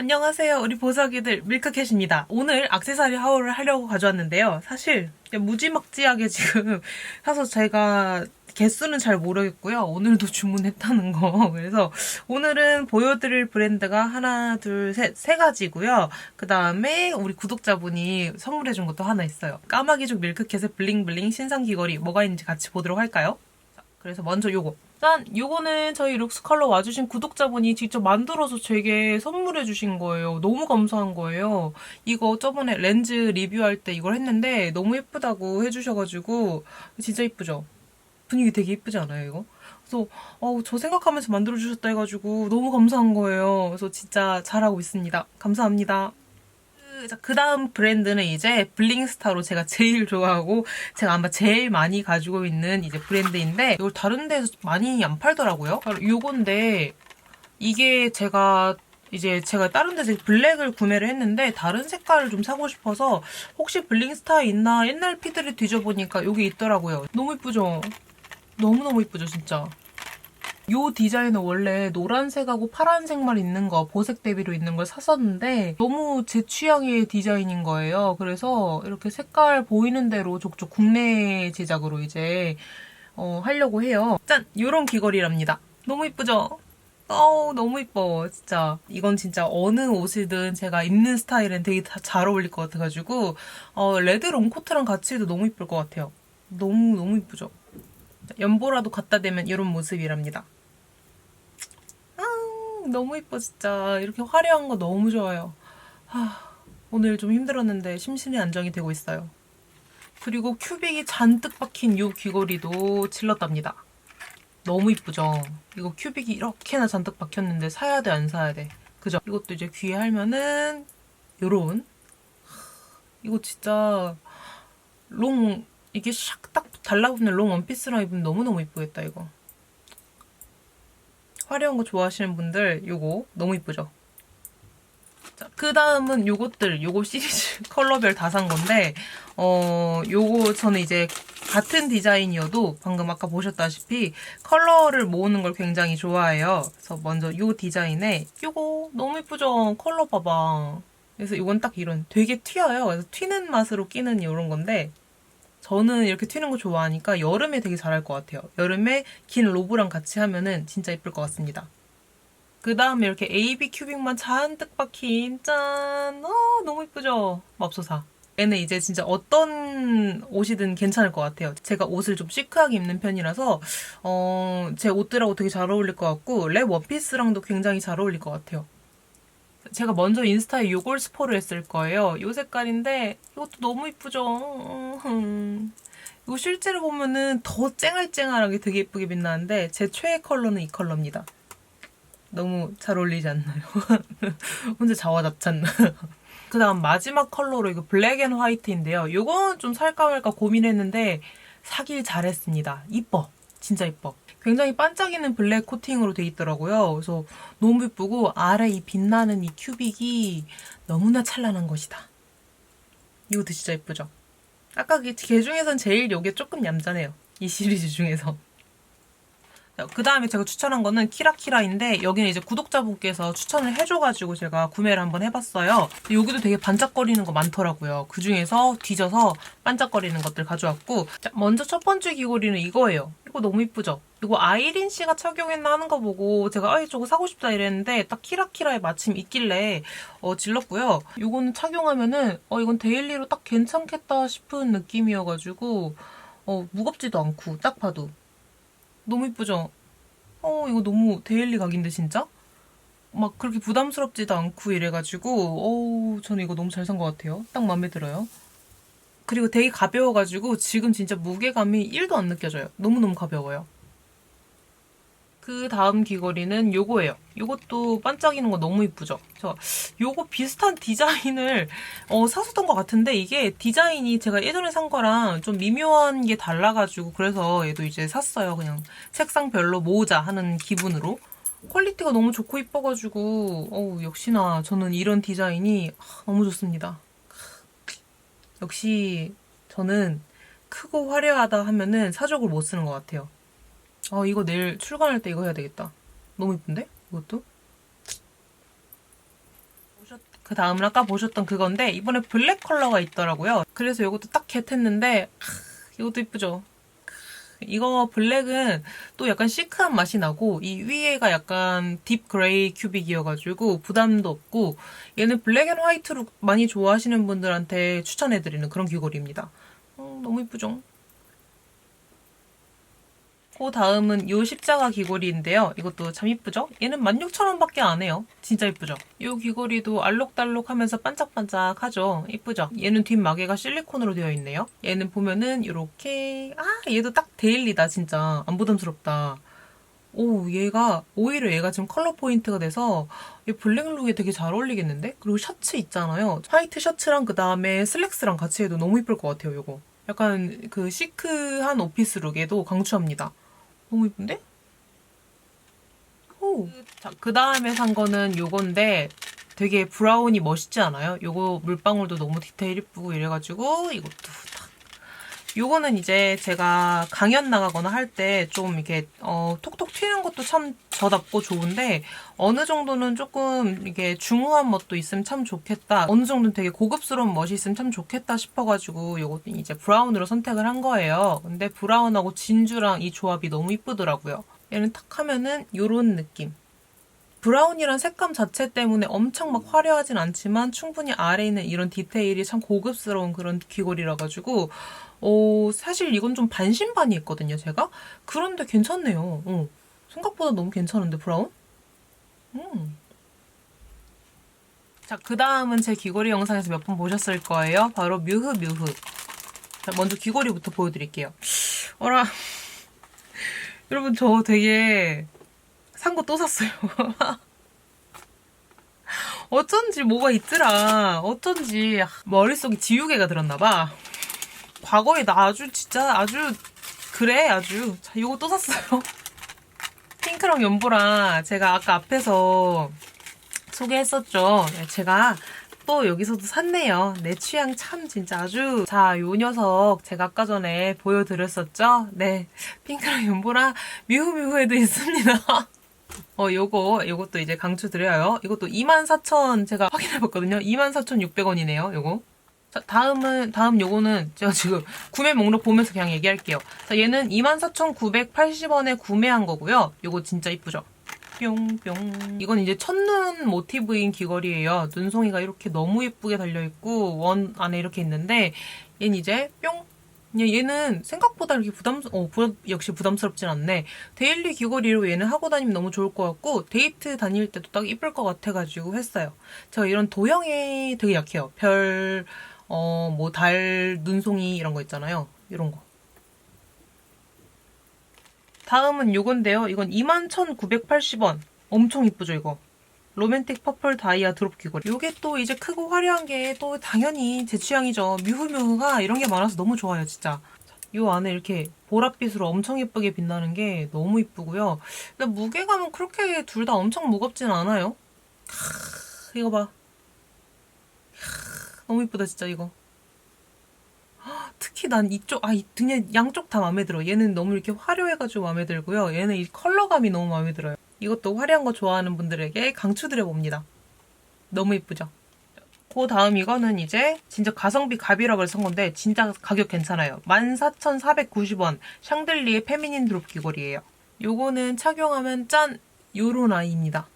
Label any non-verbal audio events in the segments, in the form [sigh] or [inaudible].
안녕하세요. 우리 보석이들 밀크캣입니다. 오늘 악세사리 하울을 하려고 가져왔는데요. 사실 무지막지하게 지금 [laughs] 사서 제가 개수는 잘 모르겠고요. 오늘도 주문했다는 거. [laughs] 그래서 오늘은 보여드릴 브랜드가 하나, 둘, 셋, 세 가지고요. 그 다음에 우리 구독자분이 선물해준 것도 하나 있어요. 까마귀족 밀크캣의 블링블링 신상 귀걸이 뭐가 있는지 같이 보도록 할까요? 자, 그래서 먼저 요거. 짠! 요거는 저희 룩스컬러 와주신 구독자분이 직접 만들어서 제게 선물해 주신 거예요. 너무 감사한 거예요. 이거 저번에 렌즈 리뷰할 때 이걸 했는데 너무 예쁘다고 해주셔가지고 진짜 예쁘죠? 분위기 되게 예쁘지 않아요, 이거? 그래서 어우, 저 생각하면서 만들어주셨다 해가지고 너무 감사한 거예요. 그래서 진짜 잘하고 있습니다. 감사합니다. 그- 다음 브랜드는 이제 블링스타로 제가 제일 좋아하고 제가 아마 제일 많이 가지고 있는 이제 브랜드인데 이걸 다른 데서 많이 안 팔더라고요. 바로 요건데 이게 제가 이제 제가 다른 데서 블랙을 구매를 했는데 다른 색깔을 좀 사고 싶어서 혹시 블링스타 있나 옛날 피드를 뒤져보니까 여기 있더라고요. 너무 이쁘죠? 너무너무 이쁘죠 진짜. 요 디자인은 원래 노란색하고 파란색만 있는 거, 보색 대비로 있는 걸 샀었는데 너무 제 취향의 디자인인 거예요. 그래서 이렇게 색깔 보이는 대로 족족 국내 제작으로 이제 어, 하려고 해요. 짠! 요런 귀걸이랍니다. 너무 이쁘죠? 어우, 너무 이뻐, 진짜. 이건 진짜 어느 옷이든 제가 입는 스타일은 되게 다 잘 어울릴 것 같아가지고, 어, 레드 롱코트랑 같이 해도 너무 이쁠 것 같아요. 너무, 너무 이쁘죠? 연보라도 갖다 대면 이런 모습이랍니다. 아, 너무 이뻐 진짜. 이렇게 화려한 거 너무 좋아요. 하, 오늘 좀 힘들었는데 심신이 안정이 되고 있어요. 그리고 큐빅이 잔뜩 박힌 이 귀걸이도 질렀답니다. 너무 이쁘죠? 이거 큐빅이 이렇게나 잔뜩 박혔는데 사야 돼, 안 사야 돼? 그죠? 이것도 이제 귀에 할면은 요런 이거 진짜 롱 이게 샥 딱 달라붙는 롱 원피스랑 입으면 너무너무 이쁘겠다 이거 화려한 거 좋아하시는 분들 요거 너무 이쁘죠? 자, 그 다음은 요것들 요거 시리즈 [laughs] 컬러별 다 산 건데 어 요거 저는 이제 같은 디자인이어도 방금 아까 보셨다시피 컬러를 모으는 걸 굉장히 좋아해요. 그래서 먼저 요 디자인에 요거 너무 이쁘죠? 컬러 봐봐. 그래서 이건 딱 이런 되게 튀어요. 그래서 튀는 맛으로 끼는 이런 건데 저는 이렇게 튀는 거 좋아하니까 여름에 되게 잘할 것 같아요. 여름에 긴 로브랑 같이 하면은 진짜 예쁠 것 같습니다. 그 다음에 이렇게 AB 큐빅만 잔뜩 박힌 짠! 어, 너무 예쁘죠? 맙소사. 얘는 이제 진짜 어떤 옷이든 괜찮을 것 같아요. 제가 옷을 좀 시크하게 입는 편이라서 어, 제 옷들하고 되게 잘 어울릴 것 같고 랩 원피스랑도 굉장히 잘 어울릴 것 같아요. 제가 먼저 인스타에 요걸 스포를 했을 거예요. 요 색깔인데 이것도 너무 이쁘죠. 음. 이거 실제로 보면은 더 쨍알쨍알하게 되게 예쁘게 빛나는데 제 최애 컬러는 이 컬러입니다. 너무 잘 어울리지 않나요? [laughs] 혼자 자화자찬. [laughs] 그 다음 마지막 컬러로 이거 블랙 앤 화이트인데요. 이건 좀 살까 말까 고민했는데 사길 잘했습니다. 이뻐. 진짜 이뻐. 굉장히 반짝이는 블랙 코팅으로 돼 있더라고요. 그래서 너무 예쁘고 아래 이 빛나는 이 큐빅이 너무나 찬란한 것이다. 이것도 진짜 예쁘죠? 아까 그개 중에선 제일 요게 조금 얌전해요. 이 시리즈 중에서. 그 다음에 제가 추천한 거는 키라키라인데 여기는 이제 구독자분께서 추천을 해줘가지고 제가 구매를 한번 해봤어요. 여기도 되게 반짝거리는 거 많더라고요. 그 중에서 뒤져서 반짝거리는 것들 가져왔고 자, 먼저 첫 번째 귀걸이는 이거예요. 이거 너무 이쁘죠? 이거 아이린 씨가 착용했나 하는 거 보고 제가 아이 저거 사고 싶다 이랬는데 딱 키라키라에 마침 있길래 어, 질렀고요. 이거는 착용하면은 어 이건 데일리로 딱 괜찮겠다 싶은 느낌이어가지고 어 무겁지도 않고 딱 봐도 너무 이쁘죠? 어, 이거 너무 데일리 각인데, 진짜? 막 그렇게 부담스럽지도 않고 이래가지고, 어우, 저는 이거 너무 잘 산 것 같아요. 딱 마음에 들어요. 그리고 되게 가벼워가지고, 지금 진짜 무게감이 1도 안 느껴져요. 너무너무 가벼워요. 그 다음 귀걸이는 요거예요. 요것도 반짝이는 거 너무 이쁘죠? 저 요거 비슷한 디자인을 어, 샀었던 것 같은데 이게 디자인이 제가 예전에 산 거랑 좀 미묘한 게 달라가지고 그래서 얘도 이제 샀어요. 그냥 색상별로 모으자 하는 기분으로. 퀄리티가 너무 좋고 이뻐가지고 어우 역시나 저는 이런 디자인이 아, 너무 좋습니다. 역시 저는 크고 화려하다 하면은 사족을 못 쓰는 것 같아요. 아 이거 내일 출근할 때 이거 해야 되겠다. 너무 이쁜데? 이것도? 그 다음은 아까 보셨던 그건데 이번에 블랙 컬러가 있더라고요. 그래서 이것도 딱 겟했는데 크, 이것도 이쁘죠. 이거 블랙은 또 약간 시크한 맛이 나고 이 위에가 약간 딥 그레이 큐빅이어가지고 부담도 없고 얘는 블랙 앤 화이트로 많이 좋아하시는 분들한테 추천해드리는 그런 귀걸이입니다. 어, 너무 이쁘죠? 그 다음은 요 십자가 귀걸이인데요. 이것도 참 이쁘죠? 얘는 16,000원밖에 안 해요. 진짜 이쁘죠? 요 귀걸이도 알록달록 하면서 반짝반짝하죠? 이쁘죠? 얘는 뒷마개가 실리콘으로 되어 있네요. 얘는 보면은 이렇게 아 얘도 딱 데일리다 진짜 안 부담스럽다. 오 얘가 오히려 얘가 지금 컬러 포인트가 돼서 이 블랙룩에 되게 잘 어울리겠는데? 그리고 셔츠 있잖아요. 화이트 셔츠랑 그 다음에 슬랙스랑 같이 해도 너무 이쁠 것 같아요. 요거. 약간 그 시크한 오피스 룩에도 강추합니다. 너무 이쁜데? 오. 자, 그 다음에 산 거는 요건데 되게 브라운이 멋있지 않아요? 요거 물방울도 너무 디테일 이쁘고 이래가지고 이것도 딱. 요거는 이제 제가 강연 나가거나 할 때 좀 이렇게 어, 톡톡 튀는 것도 참 저답고 좋은데 어느 정도는 조금 이게 중후한 멋도 있으면 참 좋겠다. 어느 정도는 되게 고급스러운 멋이 있으면 참 좋겠다 싶어가지고 요것도 이제 브라운으로 선택을 한 거예요. 근데 브라운하고 진주랑 이 조합이 너무 이쁘더라고요. 얘는 탁 하면은 요런 느낌. 브라운이란 색감 자체 때문에 엄청 막 화려하진 않지만 충분히 아래에 있는 이런 디테일이 참 고급스러운 그런 귀걸이라 가지고 어, 사실 이건 좀 반신반의했거든요, 제가. 그런데 괜찮네요. 어. 생각보다 너무 괜찮은데, 브라운? 음. 자, 그 다음은 제 귀걸이 영상에서 몇 번 보셨을 거예요. 바로 뮤흐 뮤흐. 자, 먼저 귀걸이부터 보여드릴게요. 어라. [laughs] 여러분, 저 되게 산 거 또 샀어요. [laughs] 어쩐지 뭐가 있더라. 어쩐지 머릿속에 지우개가 들었나봐. 과거에 나 아주 진짜 아주 그래 아주. 자 이거 또 샀어요. [laughs] 핑크랑 연보랑 제가 아까 앞에서 소개했었죠. 네, 제가 또 여기서도 샀네요. 내 취향 참 진짜 아주. 자 요 녀석 제가 아까 전에 보여드렸었죠? 네 핑크랑 연보랑 뮤후뮤후에도 있습니다. [laughs] 어, 요거, 요것도 이제 강추드려요. 이것도 24,000 제가 확인해봤거든요. 24,600원이네요, 요거. 자, 다음은, 다음 요거는 제가 지금 [laughs] 구매 목록 보면서 그냥 얘기할게요. 자, 얘는 24,980원에 구매한 거고요. 요거 진짜 이쁘죠? 뿅뿅. 이건 이제 첫눈 모티브인 귀걸이에요. 눈송이가 이렇게 너무 예쁘게 달려있고, 원 안에 이렇게 있는데, 얘는 이제 뿅. 그냥 얘는 생각보다 이렇게 부담, 어, 부, 역시 부담스럽진 않네. 데일리 귀걸이로 얘는 하고 다니면 너무 좋을 것 같고, 데이트 다닐 때도 딱 이쁠 것 같아가지고 했어요. 제가 이런 도형에 되게 약해요. 별, 어, 뭐, 달, 눈송이 이런 거 있잖아요. 이런 거. 다음은 요건데요. 이건 21,980원. 엄청 이쁘죠, 이거. 로맨틱 퍼플 다이아 드롭 귀걸이. 요게 또 이제 크고 화려한 게 또 당연히 제 취향이죠. 뮤흐뮤흐가 이런 게 많아서 너무 좋아요, 진짜. 요 안에 이렇게 보랏빛으로 엄청 예쁘게 빛나는 게 너무 이쁘고요. 무게감은 그렇게 둘 다 엄청 무겁진 않아요. 크, 이거 봐. 크, 너무 이쁘다, 진짜 이거. 특히 난 이쪽, 아, 이 등에 양쪽 다 마음에 들어. 얘는 너무 이렇게 화려해가지고 마음에 들고요. 얘는 이 컬러감이 너무 마음에 들어요. 이것도 화려한 거 좋아하는 분들에게 강추드려 봅니다. 너무 이쁘죠? 그 다음 이거는 이제 진짜 가성비 갑이라고 해서 산 건데 진짜 가격 괜찮아요. 14,490원 샹들리의 페미닌 드롭 귀걸이에요. 요거는 착용하면 짠! 요런 아이입니다.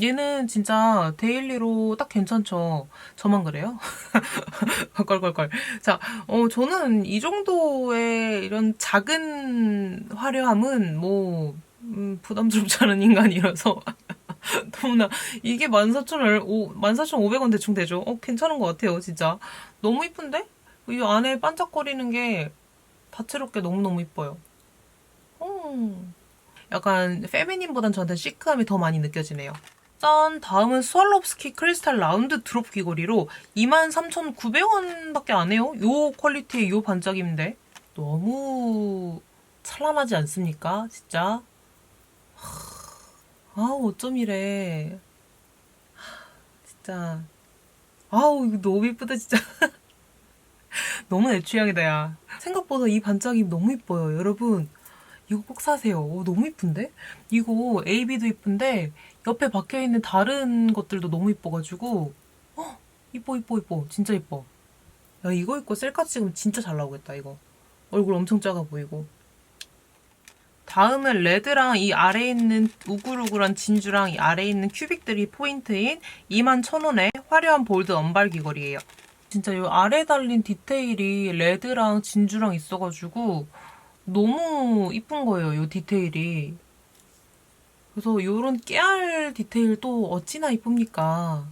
얘는 진짜 데일리로 딱 괜찮죠. 저만 그래요? [laughs] 껄껄껄. 자, 어, 저는 이 정도의 이런 작은 화려함은 뭐, 음, 부담스럽지 않은 인간이라서. [laughs] 너무나, 이게 14,000원, 14,500원 대충 되죠? 어, 괜찮은 것 같아요, 진짜. 너무 이쁜데? 이 안에 반짝거리는 게 다채롭게 너무너무 이뻐요. 음. 약간 페미닌보단 저한테 시크함이 더 많이 느껴지네요. 짠! 다음은 스왈롭스키 크리스탈 라운드 드롭 귀걸이로 23,900원밖에 안 해요. 요 퀄리티의 요 반짝임인데. 너무 찬란하지 않습니까? 진짜. 아우, 어쩜 이래. 진짜. 아우, 이거 너무 이쁘다, 진짜. [laughs] 너무 내 취향이다, 야. 생각보다 이 반짝임 너무 이뻐요. 여러분, 이거 꼭 사세요. 오, 너무 이쁜데? 이거 AB도 이쁜데 옆에 박혀있는 다른 것들도 너무 이뻐가지고. 이뻐 이뻐 이뻐. 진짜 이뻐. 야 이거 입고 셀카 찍으면 진짜 잘 나오겠다 이거. 얼굴 엄청 작아 보이고. 다음은 레드랑 이 아래에 있는 우글우글한 진주랑 이 아래에 있는 큐빅들이 포인트인 21,000원의 화려한 볼드 언발 귀걸이에요. 진짜 이 아래 달린 디테일이 레드랑 진주랑 있어가지고 너무 이쁜 거예요 이 디테일이 그래서 요런 깨알 디테일 또 어찌나 이쁩니까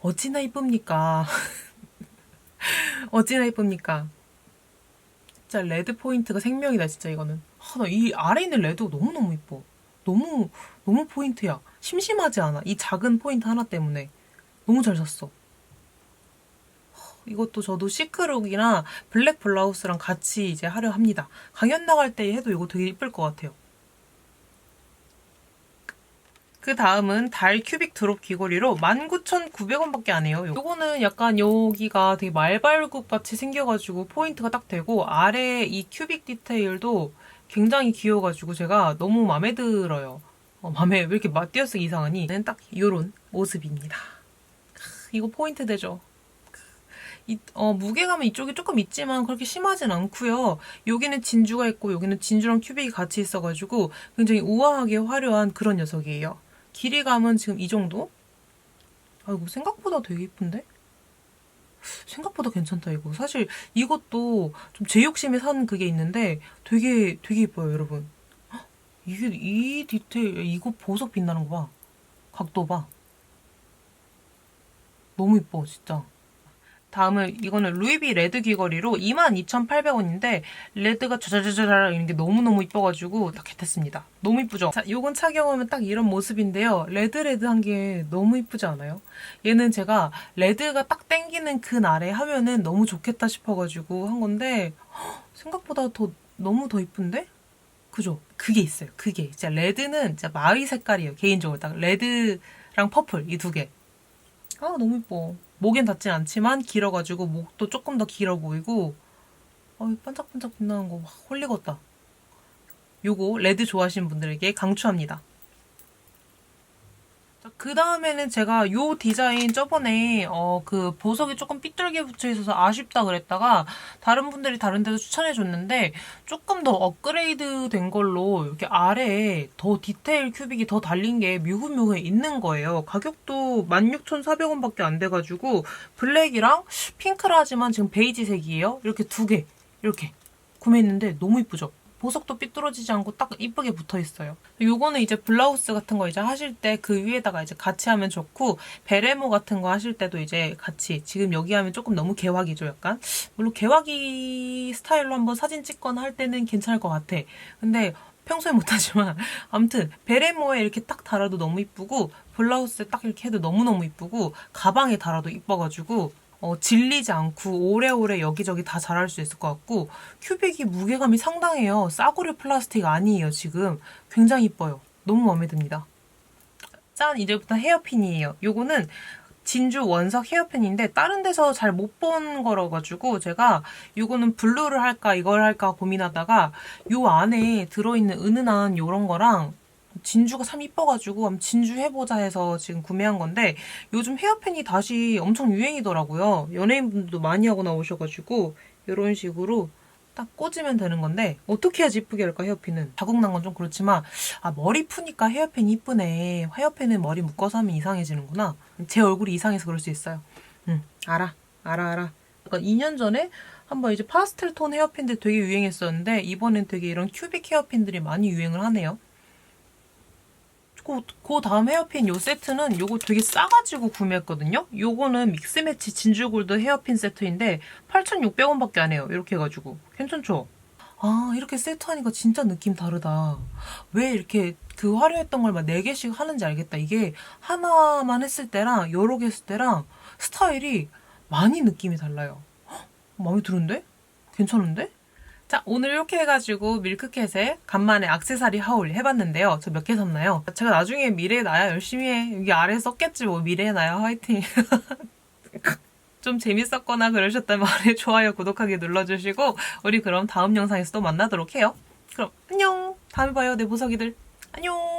어찌나 이쁩니까 [laughs] 어찌나 이쁩니까? 진짜 레드 포인트가 생명이다 진짜 이거는. 아, 나 이 아래 있는 레드가 너무 너무 이뻐. 너무 너무 포인트야. 심심하지 않아. 이 작은 포인트 하나 때문에 너무 잘 샀어. 하, 이것도 저도 시크룩이나 블랙 블라우스랑 같이 이제 하려 합니다. 강연 나갈 때 해도 이거 되게 이쁠 것 같아요. 그 다음은 달 큐빅 드롭 귀걸이로 19,900원밖에 안 해요. 요거는 약간 여기가 되게 말발굽 같이 생겨가지고 포인트가 딱 되고 아래 이 큐빅 디테일도 굉장히 귀여워가지고 제가 너무 마음에 들어요. 어, 마음에 왜 이렇게 맞띄어쓰기 이상하니? 딱 요런 모습입니다. 크, 이거 포인트 되죠? 이, 어, 무게감은 이쪽이 조금 있지만 그렇게 심하진 않고요. 여기는 진주가 있고 여기는 진주랑 큐빅이 같이 있어가지고 굉장히 우아하게 화려한 그런 녀석이에요. 길이감은 지금 이 정도? 아이고 생각보다 되게 이쁜데? 생각보다 괜찮다 이거. 사실 이것도 좀 제 욕심에 산 그게 있는데 되게 되게 이뻐요 여러분. 헉, 이게 이 디테일 이거 보석 빛나는 거 봐. 각도 봐. 너무 이뻐 진짜. 다음은 이거는 루이비 레드 귀걸이로 22,800원인데 레드가 자자자자라 이런 게 너무너무 이뻐가지고 딱 겟했습니다. 너무 이쁘죠? 자, 요건 착용하면 딱 이런 모습인데요. 레드레드한 게 너무 이쁘지 않아요? 얘는 제가 레드가 딱 땡기는 그 날에 하면은 너무 좋겠다 싶어가지고 한 건데 헉, 생각보다 더 너무 더 이쁜데? 그죠? 그게 있어요. 그게. 진짜 레드는 진짜 마위 색깔이에요. 개인적으로 딱 레드랑 퍼플 이 두 개. 아 너무 이뻐. 목엔 닿진 않지만 길어가지고 목도 조금 더 길어 보이고 어, 반짝반짝 빛나는 거 홀리겠다. 요거 레드 좋아하시는 분들에게 강추합니다. 그 다음에는 제가 요 디자인 저번에 어 그 보석이 조금 삐뚤게 붙여 있어서 아쉽다 그랬다가 다른 분들이 다른 데도 추천해 줬는데 조금 더 업그레이드 된 걸로 이렇게 아래에 더 디테일 큐빅이 더 달린 게 뮤흐뮤흐에 있는 거예요. 가격도 16,400원 밖에 안 돼가지고 블랙이랑 핑크라 하지만 지금 베이지색이에요. 이렇게 두 개 이렇게 구매했는데 너무 이쁘죠? 보석도 삐뚤어지지 않고 딱 이쁘게 붙어 있어요. 요거는 이제 블라우스 같은 거 이제 하실 때 그 위에다가 이제 같이 하면 좋고 베레모 같은 거 하실 때도 이제 같이 지금 여기 하면 조금 너무 개화기죠 약간 물론 개화기 스타일로 한번 사진 찍거나 할 때는 괜찮을 것 같아. 근데 평소에 못하지만 [laughs] 아무튼 베레모에 이렇게 딱 달아도 너무 이쁘고 블라우스에 딱 이렇게 해도 너무너무 이쁘고 가방에 달아도 이뻐가지고 어, 질리지 않고 오래오래 여기저기 다 자랄 수 있을 것 같고 큐빅이 무게감이 상당해요. 싸구려 플라스틱 아니에요 지금. 굉장히 이뻐요. 너무 마음에 듭니다. 짠! 이제부터 헤어핀이에요. 요거는 진주 원석 헤어핀인데 다른 데서 잘 못 본 거라 가지고 제가 요거는 블루를 할까 이걸 할까 고민하다가 요 안에 들어있는 은은한 요런 거랑 진주가 참 이뻐가지고 한번 진주 해보자 해서 지금 구매한 건데 요즘 헤어핀이 다시 엄청 유행이더라고요. 연예인분들도 많이 하고 나오셔가지고 이런 식으로 딱 꽂으면 되는 건데 어떻게 해야지 이쁘게 할까 헤어핀은? 자국 난 건 좀 그렇지만 아 머리 푸니까 헤어핀이 이쁘네. 헤어핀은 머리 묶어서 하면 이상해지는구나. 제 얼굴이 이상해서 그럴 수 있어요. 응 알아 알아 알아. 약간 2년 전에 한번 이제 파스텔 톤 헤어핀들 되게 유행했었는데 이번엔 되게 이런 큐빅 헤어핀들이 많이 유행을 하네요 그, 그 다음 헤어핀 요 세트는 요거 되게 싸가지고 구매했거든요. 요거는 믹스매치 진주골드 헤어핀 세트인데 8,600원밖에 안 해요. 이렇게 해가지고. 괜찮죠? 아, 이렇게 세트하니까 진짜 느낌 다르다. 왜 이렇게 그 화려했던 걸 막 4개씩 하는지 알겠다. 이게 하나만 했을 때랑 여러 개 했을 때랑 스타일이 많이 느낌이 달라요. 헉, 마음에 드는데? 괜찮은데? 자, 오늘 이렇게 해가지고 밀크캣에 간만에 악세사리 하울 해봤는데요. 저 몇 개 샀나요? 제가 나중에 미래에 나야 열심히 해. 여기 아래에 썼겠지 뭐 미래에 나야 화이팅. [laughs] 좀 재밌었거나 그러셨다면 아래 좋아요, 구독하기 눌러주시고 우리 그럼 다음 영상에서 또 만나도록 해요. 그럼 안녕. 다음에 봐요, 내 보석이들. 안녕.